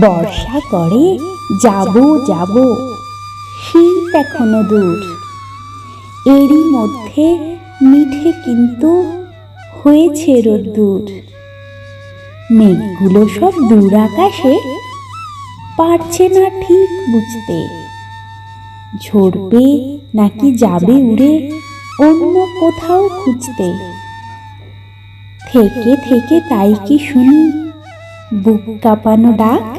বর্ষা করে, যাব যাব। শীত এখনও দূর। এরই মধ্যে মিঠে কিন্তু হয়েছে রোদ্দুর। মেঘগুলো সব দূর আকাশে পারছে না ঠিক বুঝতে। ঝরবে নাকি যাবে উড়ে অন্য কোথাও খুঁজতে? থেকে থেকে তাই কি শুনি? বুক কাঁপানো ডাক?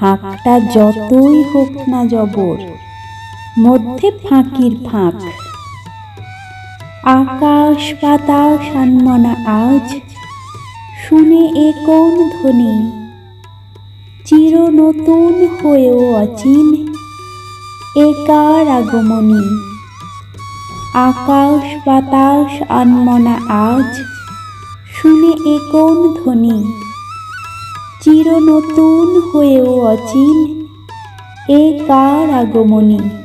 হাঁকটা যতই হোক না জবর মধ্যে ফাঁকির ফাঁক। আকাশ বাতাস আনমনা আজ শুনে এ কোন ধ্বনি? চির নতুন হয়েও অচিন। এ কার আগমনী। আকাশ বাতাস আনমনা আজ, শুনে এ কোন ধ্বনি? চির নতুন হয়েও অচিন এ কার আগমনী।